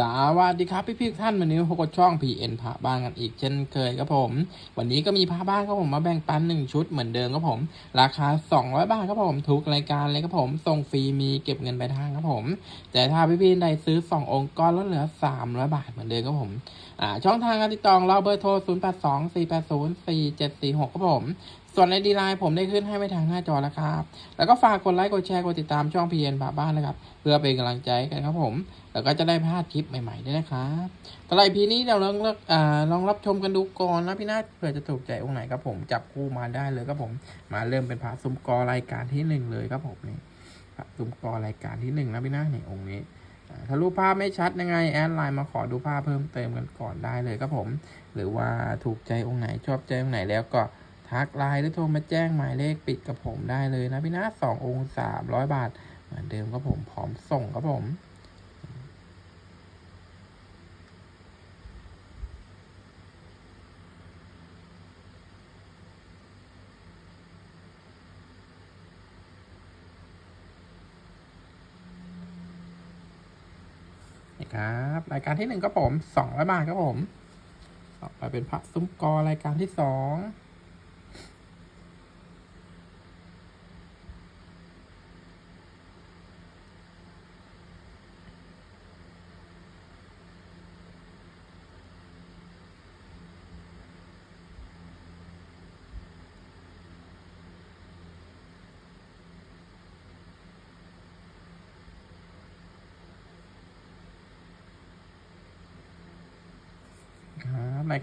สวัสดีครับพี่พี่ท่านวันนี้พบกับช่อง PN พระบ้านกันอีกเช่นเคยครับผม วันนี้ก็มีพระบ้านครับผมมาแบ่งปันหนึ่งชุดเหมือนเดิมครับผม ราคา 200 บาทครับผมทุกรายการเลยครับผมส่งฟรีมีเก็บเงินไปลายทางครับผม แต่ถ้าพี่พี่ใดซื้อ 2 องค์ก็ลดเหลือ 300 บาทเหมือนเดิมครับผมอ่าช่องทางการติดต่อเราเบอร์โทร 0 8 2 4 8 0 4 7 4 6ครับผม ส่วนในดีไลน์ผมได้ขึ้นให้ไว้ทางหน้าจอแล้วครับ แล้วก็ฝากกดไลค์ กดแชร์ กดติดตามช่อง PN พระบ้านนะครับ เพื่อเป็นกำลังใจกันครับผม แล้วก็จะได้พลาดคลิปใหม่ๆด้วยนะครับตอนไลพีนี้เราลองเลือกลองรับชมกันดูก่อนนะพี่นาเผื่อจะถูกใจองค์ไหนครับผม จับคู่มาได้เลยครับผม มาเริ่มเป็นพระซุ้มกอรายการที่หนึ่งเลยครับผมนี่พระซุ้มกอรายการที่หนึ่งนะพี่นาเนี่ยองค์นี้ถ้ารูปภาพไม่ชัดยังไงแอดไลน์มาขอดูภาพเพิ่มเติมกันก่อนได้เลยครับผม หรือว่าถูกใจองค์ไหนชอบใจองค์ไหนแล้วก็ ทักไลน์หรือโทรมาแจ้งหมายเลขปิดกับผมได้เลยนะพี่นาสององค์สามร้อยบาท เหมือนเดิมครับผมพร้อมส่งครับผมนี่ครับรายการที่หนึ่งครับผมสองร้อยบาทครับผมต่อไปเป็นพระซุ้มกอรายการที่สอง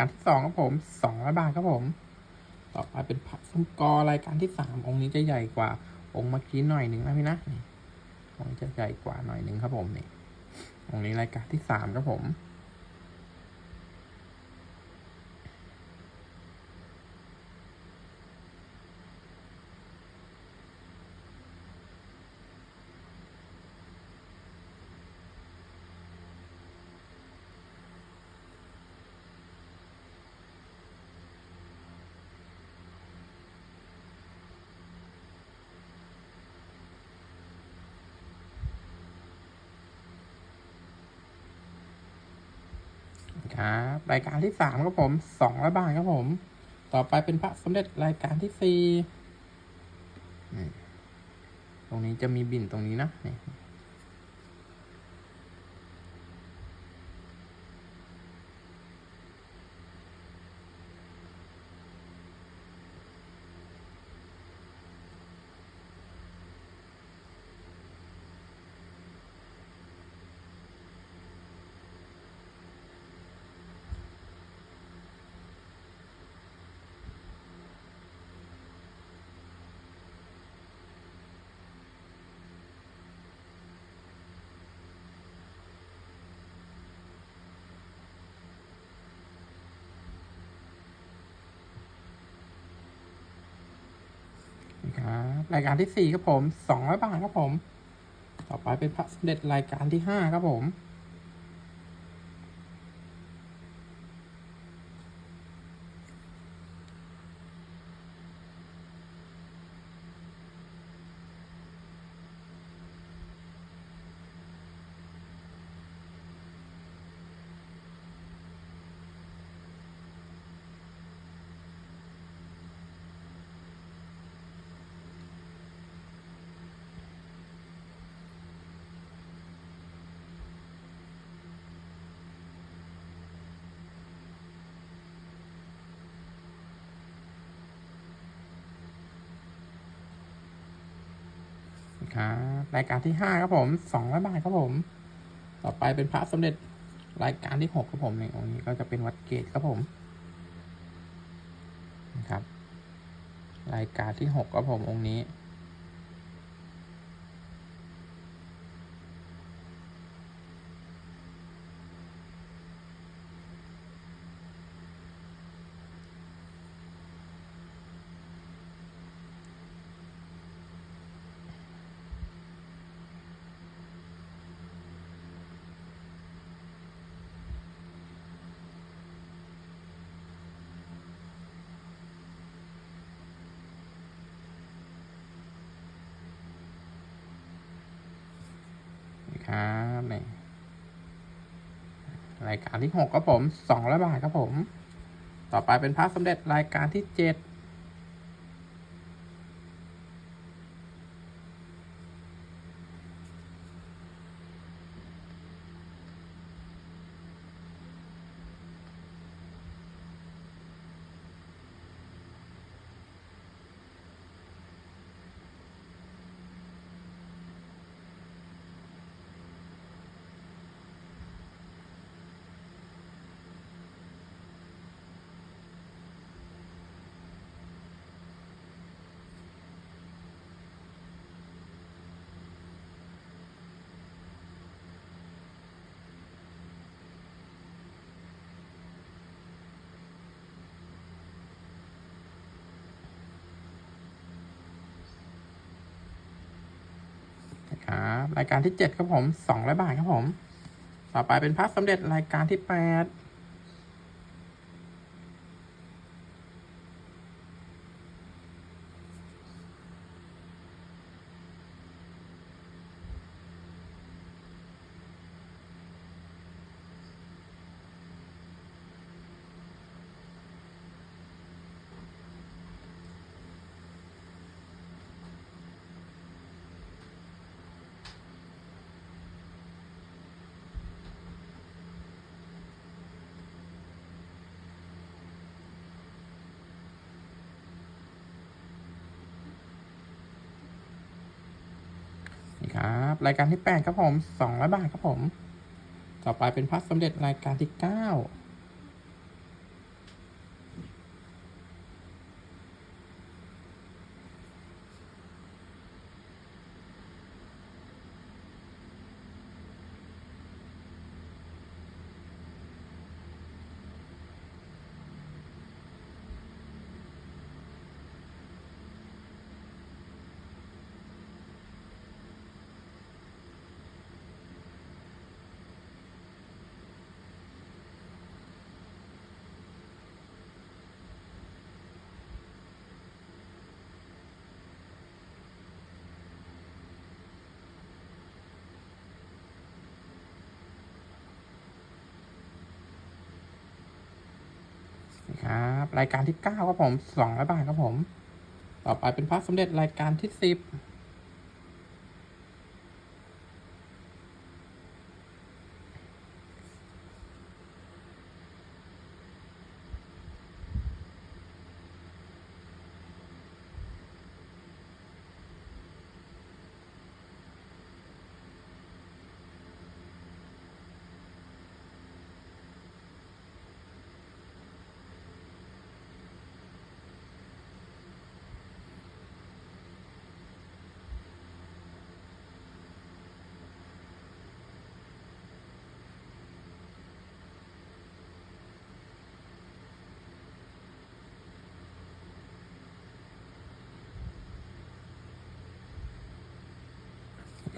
การที่สองครับผมสองร้อยบาทครับผม ต่อไปเป็นผักซุ้มกอรายการที่สามองค์นี้จะใหญ่กว่า องค์เมื่อกี้หน่อยหนึ่งนะพี่นะองค์จะใหญ่กว่าหน่อยหนึ่งครับผมนี่องค์นี้รายการที่สามครับผม ค รายการที่สามครับผมสองร้อยบาทครับผม ต่อไปเป็นพระสมเด็จรายการที่สี่นี่ตรงนี้จะมีบินตรงนี้นะนี่ รับรายการที่สี่ครับผมสองร้อยบาทครับผม ต่อไปเป็นพระสมเด็จรายการที่ห้าครับผม ครับรายการที่ห้าครับผมสองร้อยบาทครับผม ต่อไปเป็นพระสมเด็จรายการที่หกครับผมในองค์นี้ก็จะเป็นวัดเกตครับผมนะครับ รายการที่หกครับผมองค์นี้ ครับนี่รายการที่หกครับผมสองร้อยบาทครับผม ต่อไปเป็นพระสมเด็จรายการที่เจ็ด ครับ รายการที่ 7 ครับผม200บาทครับผม ต่อไปเป็นพระสมเด็จรายการที่ 8 นี่ครับ รายการที่แปดครับผมสองร้อยบาทครับผม ต่อไปเป็นพัสสมเด็จรายการที่เก้า ครับ รายการที่เก้าครับผมสองร้อยบาทครับผม ต่อไปเป็นพระสมเด็จรายการที่สิบ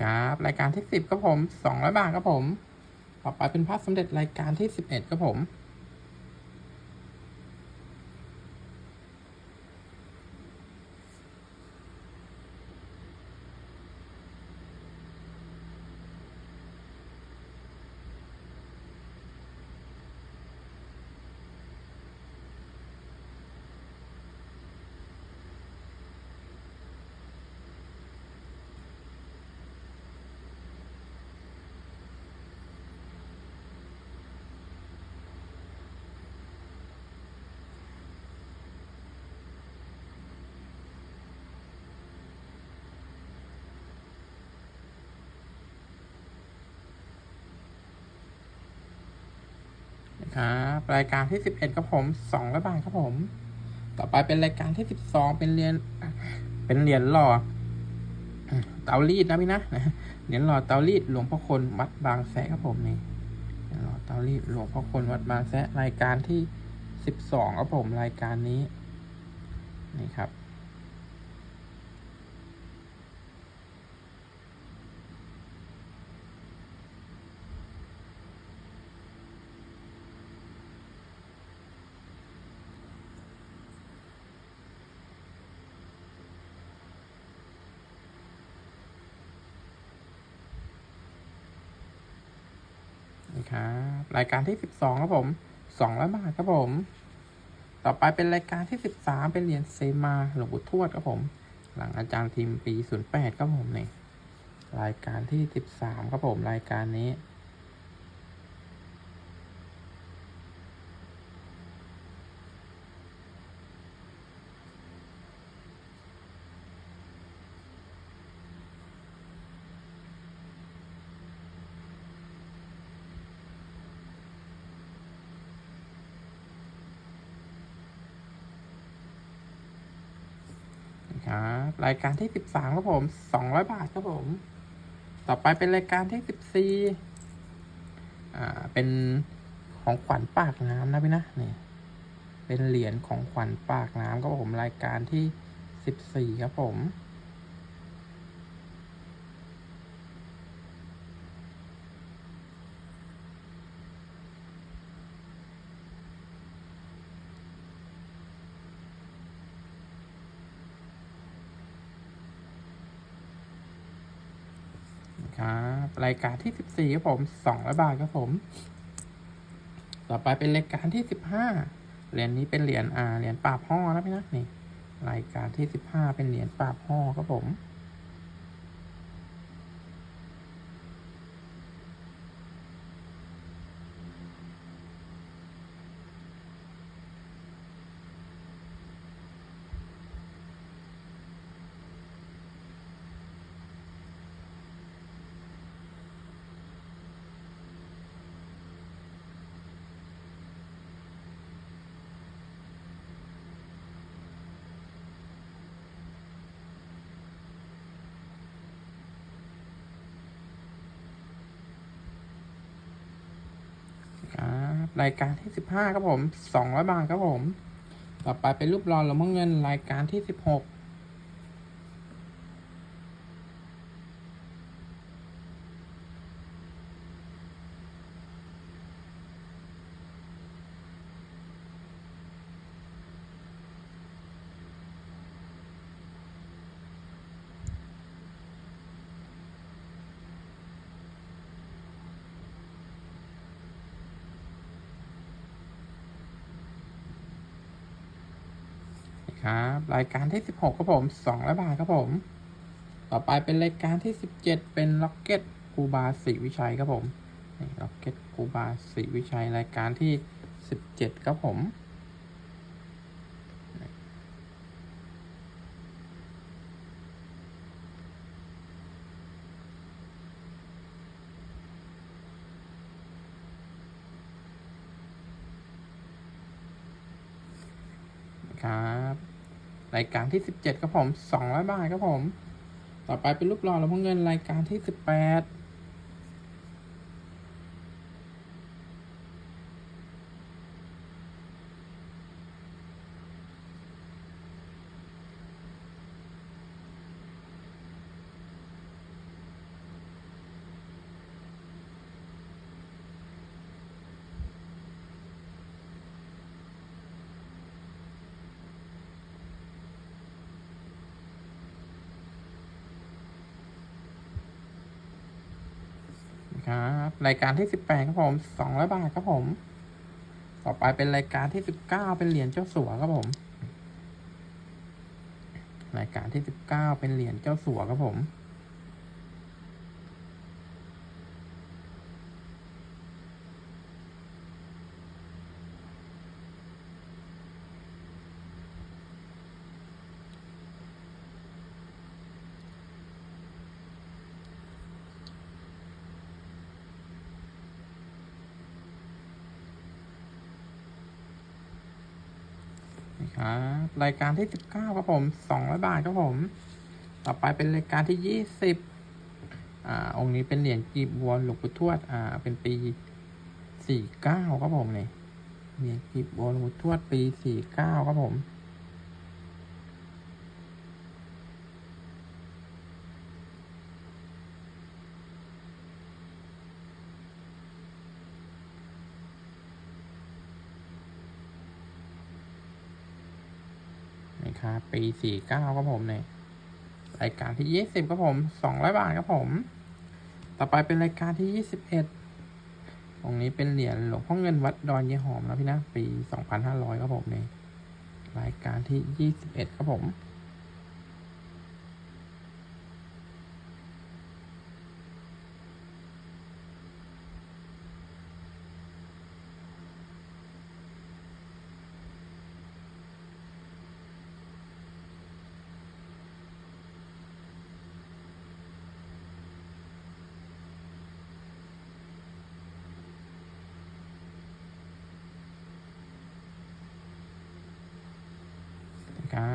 ครับ รายการที่สิบครับผมสองร้อยบาทครับผม ต่อไปเป็นพระสมเด็จรายการที่สิบเอ็ดครับผม ครับรายการที่สิบเอ็ดครับผมสองร้อยบาทครับผม ต่อไปเป็นรายการที่สิบสองเป็นเหรียญเป็นเหรียญหล่อเตารีดนะพี่นะเหรียญหล่อเตารีดหลวงพ่อคนวัดบางแสครับผมนี่เหรียญหล่อเตารีดหลวงพ่อคนวัดบางแสรายการที่สิบสองครับผมรายการนี้นี่ครับ นนะครับรายการที่สิบสองครับผมสองร้อยบาทครับผม ต่อไปเป็นรายการที่สิบสามเป็นเหรียญเซมาหลวงปู่ทวดครับผม หลังอาจารย์ทีมปีศูนย์แปดครับผมนี่รายการที่สิบสามครับผมรายการนี้ ค รายการที่สิบสามครับผมสองร้อยบาทครับผม ต่อไปเป็นรายการที่สิบสี่อ่า เป็นของขวัญปากน้ำนะพี่นะนี่ เป็นเหรียญของขวัญปากน้ำครับผมรายการที่สิบสี่ครับผม ค รายการที่สิบสี่ครับผมสองร้อยบาทครับผม ต่อไปเป็นรายการที่สิบห้าเหรียญนี้เป็นเหรียญอ่าเหรียญปราบห่อนะพี่นะนี่รายการที่สิบห้าเป็นเหรียญปราบห่อครับผม รายการที่สิบห้าครับผมสองร้อยบาทครับผม ต่อไปเป็นรูปรอลงพ่อเงินรายการที่สิบหกครับรายการที่สิบหกครับผมสองร้อยบาทครับผม ต่อไปเป็นรายการที่สิบเจ็ดเป็นล็อกเก็ตกูบาศรีวิชัยครับผมนี่ล็อกเก็ตกูบาศรีวิชัยรายการที่สิบเจ็ดครับผม รายการที่ 17ครับผม200บาทครับผม ต่อไปเป็นรูปหล่อหลวงพ่อเงินรายการที่ 18 ครับรายการที่สิบแปดครับผมสองร้อยบาทครับผม ต่อไปเป็นรายการที่สิบเก้าเป็นเหรียญเจ้าสัวครับผม รายการที่สิบเก้าเป็นเหรียญเจ้าสัวครับผม ครับ รายการที่สิบเก้าครับผมสองร้อยบาทครับผม ต่อไปเป็นรายการที่ยี่สิบอ่า องค์นี้เป็นเหรียญกีบวัวหลวงปู่ทวด อ่า เป็นปีสี่เก้าครับผมเนี่ยเหรียญกีบวัวหลวงปู่ทวดปีสี่เก้าครับผม ครับปีสี่เก้าครับผมเนี่ยรายการที่ยี่สิบครับผมสองร้อยบาทครับผม ต่อไปเป็นรายการที่ยี่สิบเอ็ดตรงนี้เป็นเหรียญหลวงพ่อเงินวัดดอนเยหอมแล้วพี่นะ ปี2500ครับผมนี่รายการที่21ครับผม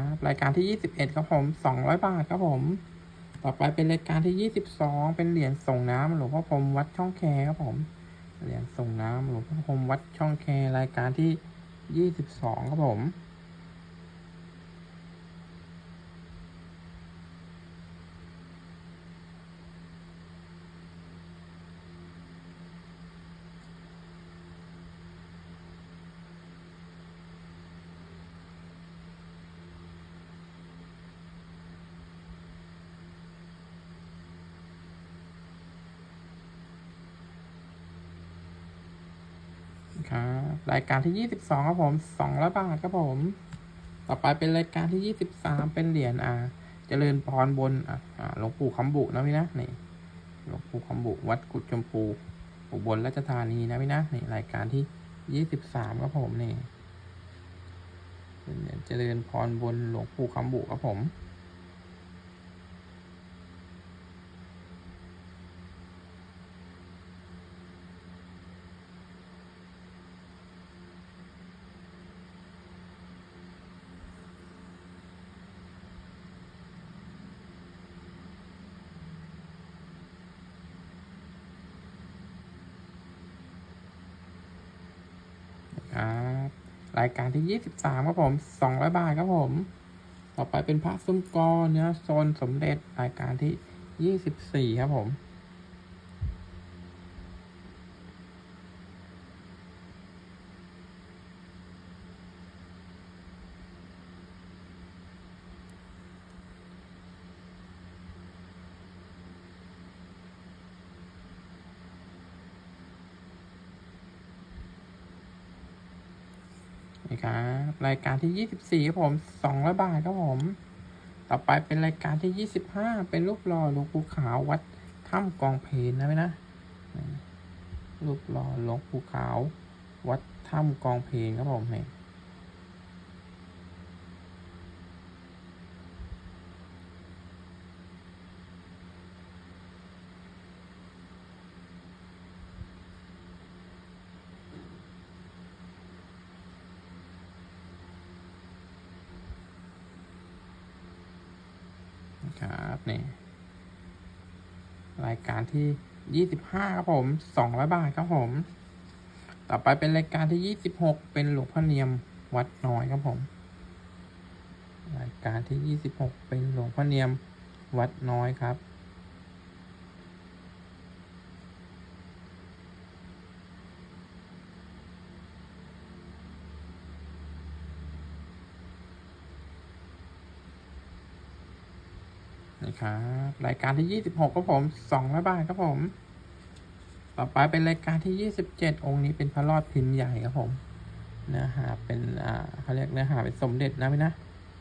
ครับ รายการที่ 21 ครับผม200 บาทครับผม ต่อไปเป็นรายการที่ 22 เป็นเหรียญส่งน้ำหลวงพ่อพรมวัดช่องแคครับผม เหรียญส่งน้ำหลวงพ่อพรมวัดช่องแครายการที่ 22 ครับผม ครับรายการที่22ครับผม200บาทครับผม ต่อไปเป็นรายการที่23เป็นเหรียญอ่าเจริญพรบนอ่าอ่าหลวงปู่คำบุนะพี่นะนี่หลวงปู่คำบุวัดกุดชมพูอุบลราชธานีนะพี่นะนี่รายการที่23ครับผมนี่เป็นเหรียญเจริญพรบนหลวงปู่คำบุครับผม ค รายการที่ 23 ครับผม 200 บาทครับผม ต่อไปเป็นพระซุ้มกอเนื้อโซนสมเด็จรายการที่ 24 ครับผม นี่ครับรายการที่24ครับผม200บาทครับผม ต่อไปเป็นรายการที่25เป็นรูปหล่อหลวงปู่ขาววัดถ้ำกองเพลนนะไหมนะนี่รูปหล่อหลวงปู่ขาว วัดถ้ำกองเพลนครับผมเนี่ย ครับนี่รายการที่25ครับผม200บาทครับผม ต่อไปเป็นรายการที่26เป็นหลวงพ่อเนียมวัดน้อยครับผม รายการที่26เป็นหลวงพ่อเนียมวัดน้อยครับ นะครับรายการที่ 26ครับผม200บาทครับผม ต่อไปเป็นรายการที่ 27 องค์นี้เป็นพระรอดพิมพ์ใหญ่ครับผมเนื้อหาเป็นอ่าเขาเรียกเนื้อหาเป็นสมเด็จนะพี่นะ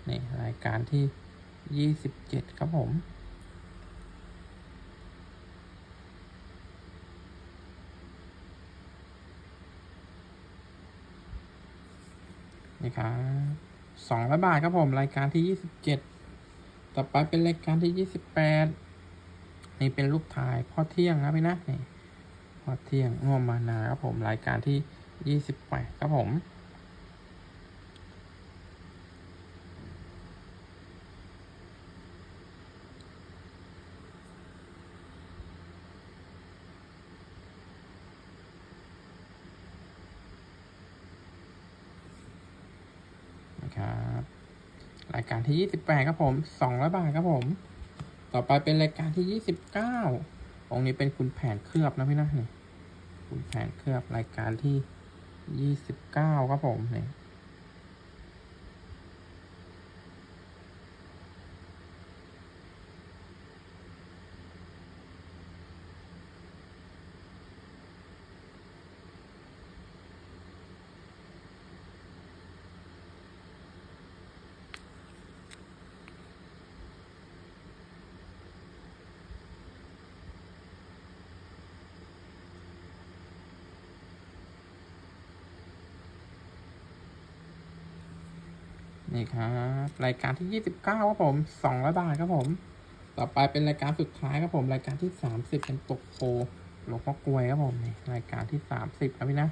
นี่รายการที่ 27 ครับผมนี่ครับสองร้อยบาทครับผมรายการที่ยี่สิบเจ็ด ต่อไปเป็นรายการที่ยี่สิบแปดนี่เป็นรูปถ่ายพ่อเที่ยงนะพี่นะนี่พ่อเที่ยงง่วมมานาครับผมรายการที่ยี่สิบแปดครับผม นะครับราย การที่ 28ครับผม200บาทครับผม ต่อไปเป็นรายการที่ 29องค์นี้เป็นคุณแผนเคลือบนะพี่นะนี่คุณแผนเคลือบรายการที่ 29ครับผมนี่ นี่ครับรายการที่ยี่สิบเก้าครับผมสองร้อยบาทครับผม ต่อไปเป็นรายการสุดท้ายครับผม รายการที่สามสิบเป็นตกโคหลวงพ่อกลวยครับผมนี่รายการที่สามสิบครับพี่นะ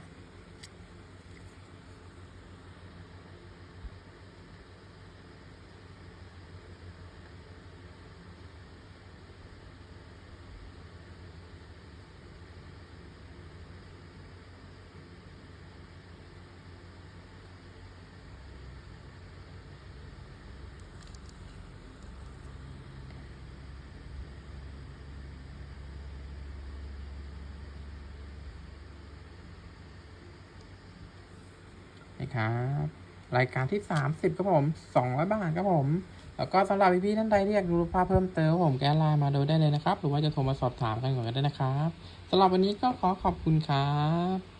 ครับ รายการที่สามสิบครับผมสองร้อยบาทครับผม แล้วก็สำหรับพี่ๆท่านใดที่อยากดูรูปภาพเพิ่มเติมครับผมแกไลน์มาดูได้เลยนะครับ หรือว่าจะโทรมาสอบถามกันก่อนก็ได้นะครับสำหรับวันนี้ก็ขอขอบคุณครับ